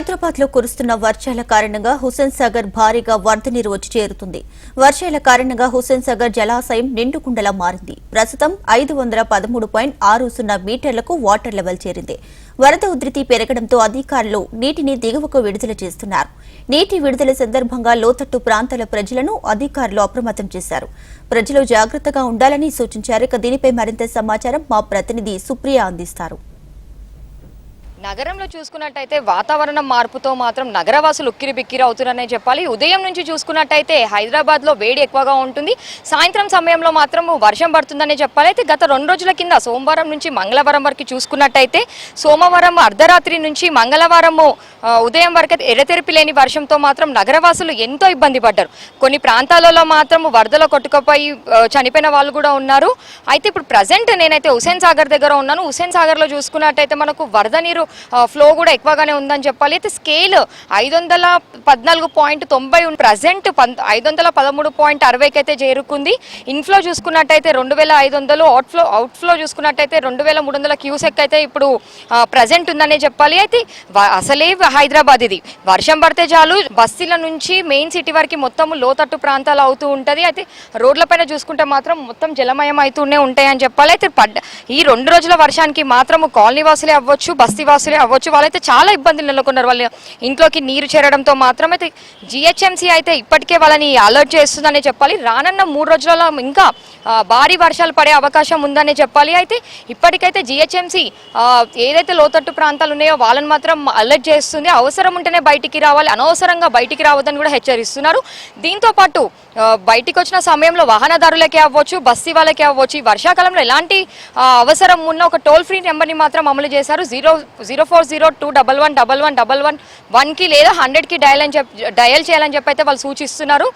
హైదరాబాద్లో కురుస్తున్న వర్షాల కారణంగా హుస్సేన్ సాగర్ భారీగా వరద నీరు వచ్చి చేరుతుంది. వర్షాల కారణంగా హుస్సేన్ సాగర్ జలాశయం నిండుకుండలా మారింది. ప్రస్తుతం ఐదు వందల పదమూడు పాయింట్ ఆరు సున్నా మీటర్లకు వాటర్ లెవెల్ చేరింది. వరద ఉధృతి పెరగడంతో అధికారులు నీటిని దిగువకు విడుదల చేస్తున్నారు. నీటి విడుదల సందర్భంగా లోతట్టు ప్రాంతాల ప్రజలను అధికారులు అప్రమత్తం చేశారు. ప్రజలు జాగ్రత్తగా ఉండాలని సూచించారు. ఇక దీనిపై మరింత సమాచారం మా ప్రతినిధి సుప్రియ అందిస్తారు. నగరంలో చూసుకున్నట్టయితే వాతావరణం మార్పుతో మాత్రం నగరవాసులు ఉక్కిరి బిక్కిరి అవుతున్నారనే చెప్పాలి. ఉదయం నుంచి చూసుకున్నట్టయితే హైదరాబాద్లో వేడి ఎక్కువగా ఉంటుంది. సాయంత్రం సమయంలో మాత్రం వర్షం పడుతుందనే చెప్పాలి. అయితే గత రెండు రోజుల కింద సోమవారం నుంచి మంగళవారం వరకు చూసుకున్నట్టయితే సోమవారం అర్ధరాత్రి నుంచి మంగళవారము ఉదయం వరకు అయితే ఎడతెరిపి లేని వర్షంతో మాత్రం నగరవాసులు ఎంతో ఇబ్బంది పడ్డారు. కొన్ని ప్రాంతాలలో మాత్రం వరదలో కొట్టుకుపోయి చనిపోయిన వాళ్ళు కూడా ఉన్నారు. అయితే ఇప్పుడు ప్రజెంట్ నేనైతే హుసేన్ సాగర్ దగ్గర ఉన్నాను. హుసేన్ సాగర్లో చూసుకున్నట్టయితే మనకు వరద నీరు ఫ్లో కూడా ఎక్కువగానే ఉందని చెప్పాలి. అయితే స్కేల్ ఐదు వందల పద్నాలుగు పాయింట్ తొంభై ప్రజెంట్ ఐదు వందల పదమూడు పాయింట్ అరవైకి అయితే చేరుకుంది. ఇన్ఫ్లో చూసుకున్నట్టయితే రెండు వేల ఐదు వందలు అవుట్ఫ్లో అవుట్ఫ్లో చూసుకున్నట్టయితే రెండు వేల మూడు వందల క్యూసెక్ అయితే ఇప్పుడు ప్రజెంట్ ఉందనే చెప్పాలి. అయితే అసలే హైదరాబాద్ ఇది. వర్షం పడితే చాలు బస్తీల నుంచి మెయిన్ సిటీ వరకు మొత్తం లోతట్టు ప్రాంతాలు అవుతూ ఉంటుంది. అయితే రోడ్లపైన చూసుకుంటే మాత్రం మొత్తం జలమయం అవుతూనే ఉంటాయని చెప్పాలి. అయితే పడ్డ ఈ రెండు రోజుల వర్షానికి మాత్రం కాలనీ వాసులే అవ్వచ్చు బస్తీ వాసులే అవ్వచ్చు. వాళ్ళైతే చాలా ఇబ్బందులు నెలకొన్నారు. వాళ్ళు ఇంట్లోకి నీరు చేరడంతో మాత్రం అయితే జిహెచ్ఎంసీ అయితే ఇప్పటికే వాళ్ళని అలర్ట్ చేస్తుందనే చెప్పాలి. రానున్న మూడు రోజులలో ఇంకా భారీ వర్షాలు పడే అవకాశం ఉందనే చెప్పాలి. అయితే ఇప్పటికైతే జిహెచ్ఎంసీ ఏదైతే లోతట్టు ప్రాంతాలు ఉన్నాయో వాళ్ళని మాత్రం అలర్ట్ చేస్తుంది. అవసరం ఉంటేనే బయటికి రావాలి. అనవసరంగా బయటికి రావద్దని కూడా హెచ్చరిస్తున్నారు. దీంతో పాటు బయటికి వచ్చిన సమయంలో వాహనదారులకే అవ్వచ్చు బస్సీ వాళ్ళకే అవ్వచ్చు. ఈ వర్షాకాలంలో ఎలాంటి అవసరం ఉన్న ఒక టోల్ ఫ్రీ నెంబర్ని మాత్రం అమలు చేశారు. Zero zero four zero two double one double one double one వన్కి లేదా హండ్రెడ్కి డయల్ అని చెప్పి డయల్ చేయాలని చెప్పి అయితే వాళ్ళు సూచిస్తున్నారు.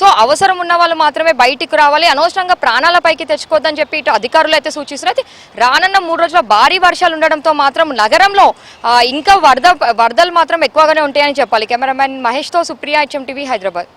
సో అవసరం ఉన్న వాళ్ళు మాత్రమే బయటికి రావాలి. అనవసరంగా ప్రాణాలపైకి తెచ్చుకోవద్దని చెప్పి ఇటు అధికారులు అయితే సూచిస్తున్నారు. అయితే రానున్న మూడు రోజుల భారీ వర్షాలు ఉండడంతో మాత్రం నగరంలో ఇంకా వరద వరదలు మాత్రం ఎక్కువగానే ఉంటాయని చెప్పాలి. Cameraman మహేష్తో Supriya H M TV Hyderabad.